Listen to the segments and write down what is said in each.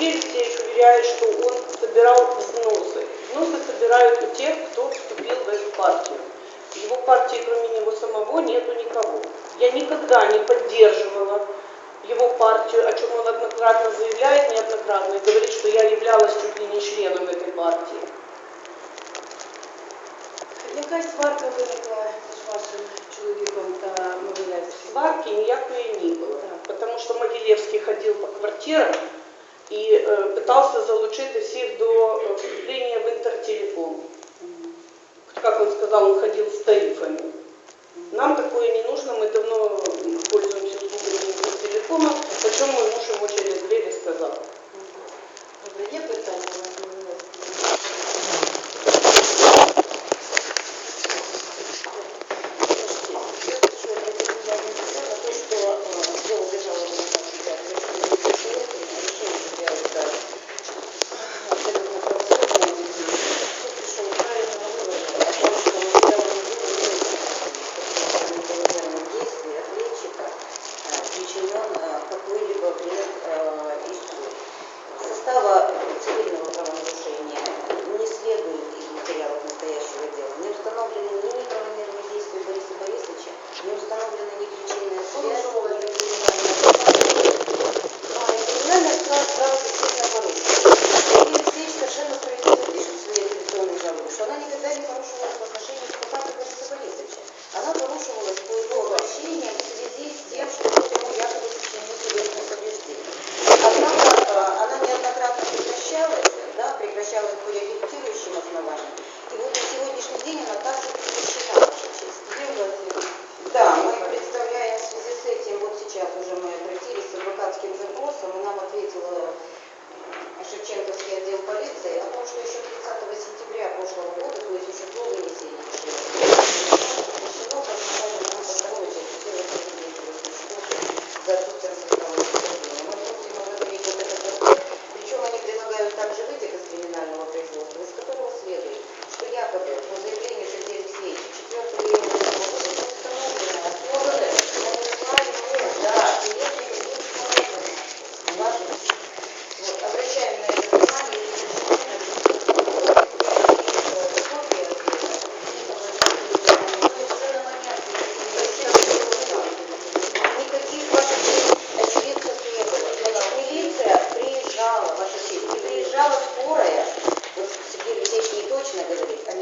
Зверь здесь уверяет, что он собирал взносы. Взносы собирают у тех, кто вступил в эту партию. В его партии, кроме него самого, нету никого. Я никогда не поддерживала его партию, о чем он однократно заявляет, неоднократно, и говорит, что я являлась чуть ли не членом этой партии. Яка сварка виникла с вашим чоловіком та Могилевським? Сварки никакой не было, да. потому что Могилевский ходил по квартирам, і э, пытался залучити всіх до э, вступления в Интертелефон. Как он сказал, он ходил с тарифами. Нам такое не нужно, мы давно пользуемся услугами Интертелефона, почему муж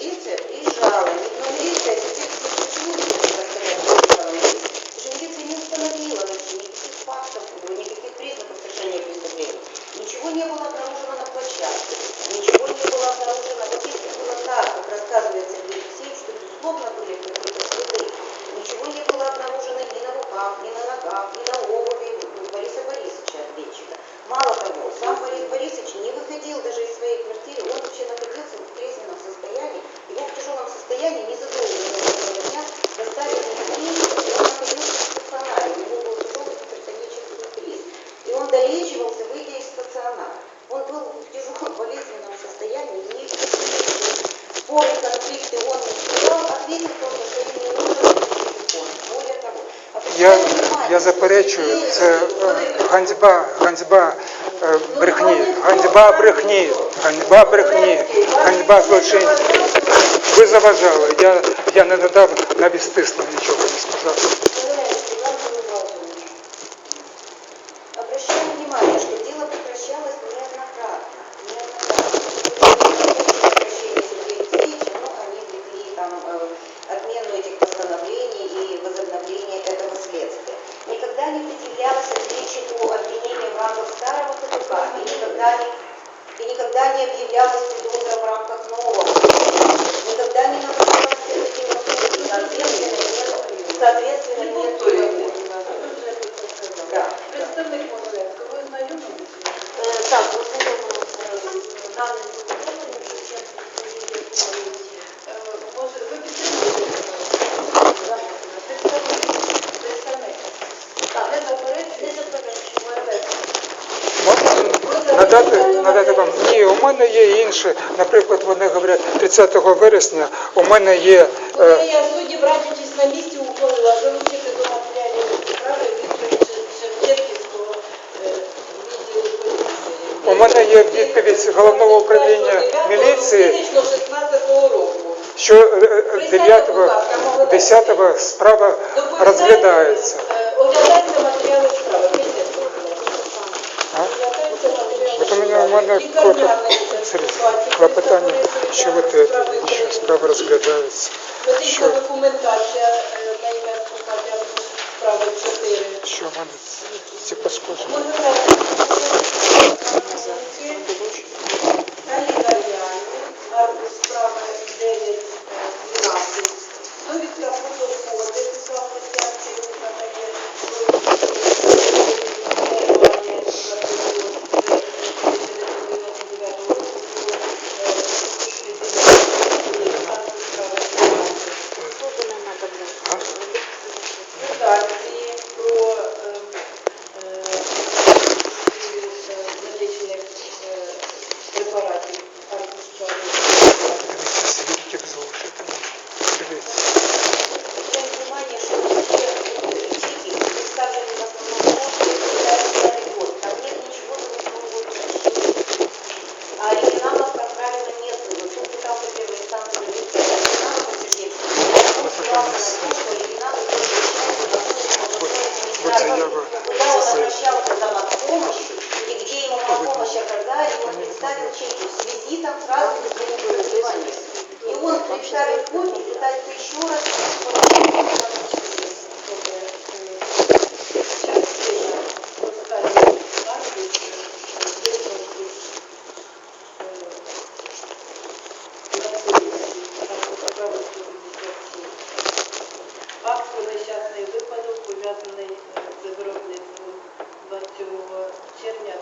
і лісів і. по конфликтионным делам ответит просто, что им не нужно я, я заперечую, це е, ганьба, ганьба брехні, ганьба брехні, ганьба брехні, ганьба злочинців. Ви заважали, я, я не надав навіть стисну нічого не сказав. наявності договора в рамках нового Но тогда не надо Соответственно, нет. Соответственно, нет. надати надати вам. Ні, у мене є інші. Наприклад, вони говорять 30 вересня. У мене є е, Коли я судді братячись на місці ухвалила заручити до матеріалів справи відповідь Шевченківського е, відділу поліції. у мене є відповідь головного управління міліції, що е, е, 9 10 справа розглядається. Е, ситуації, клопотання, що от справи що справа розглядається. Що? документація е, на ім'я Спасателя справи 4. Що в мене ці паскоди? Представил чеки в связи там с разными своими. И он при второй копии пытается еще раз нещасний випадок пов'язаний е, з виробництвом 27 червня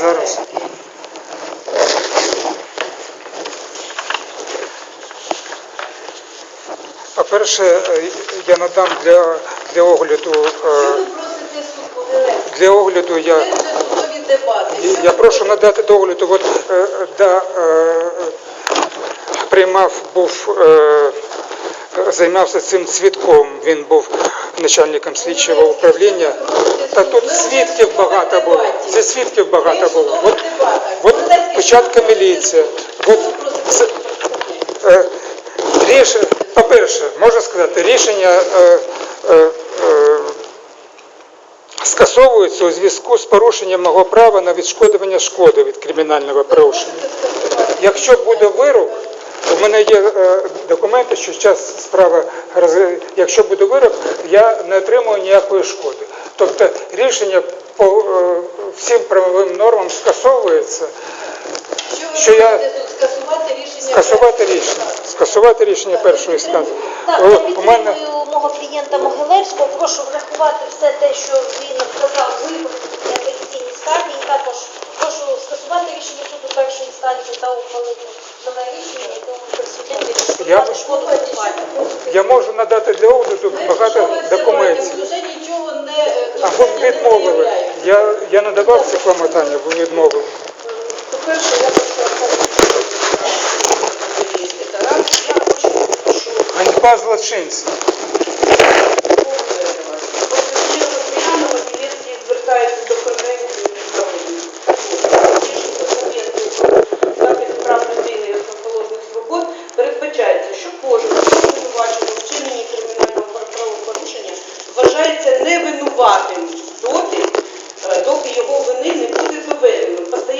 зараз? По-перше, е, я надам для, для огляду, е, для огляду я, я прошу надати до огляду, от, е, да, приймав, був, займався цим свідком, він був начальником слідчого управління. Та тут свідків багато було, це свідків багато було. От, от початка міліція, от е, ріш, по-перше, можна сказати, рішення е, е, е, скасовується у зв'язку з порушенням мого права на відшкодування шкоди від кримінального порушення. Якщо буде вирок, у мене є е, документи, що час справа якщо буде вирок, я не отримую ніякої шкоди. Тобто рішення по е, всім правовим нормам скасовується. Що я- скасувати рішення? Скасувати рішення, скасувати рішення першої інстанції. Так, я У мене підтримую мого клієнта Могилевського. Прошу врахувати все те, що він сказав виправити апеляційній скаргі. І також прошу скасувати рішення суду першої інстанції та ухвалити Я, я можу надати для огляду багато документів. Е, А ви відмовили. Я, я надавав ці клопотання, ви відмовили. По-перше, я Ганьба злочинців. доведено.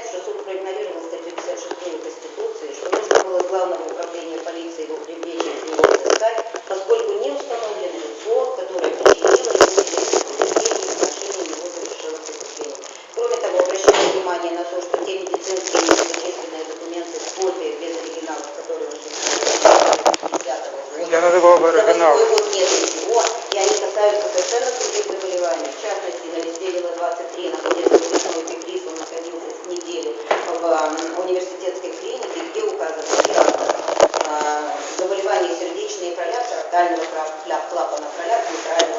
Я надавав оригинал. ничего, и они касаются совершенно других заболеваний. В частности, на Веселила 23 находится выпускной он находился с недели в университетской клинике, где указано диагноз заболевания сердечные кра- кля- клапана кроля, центрального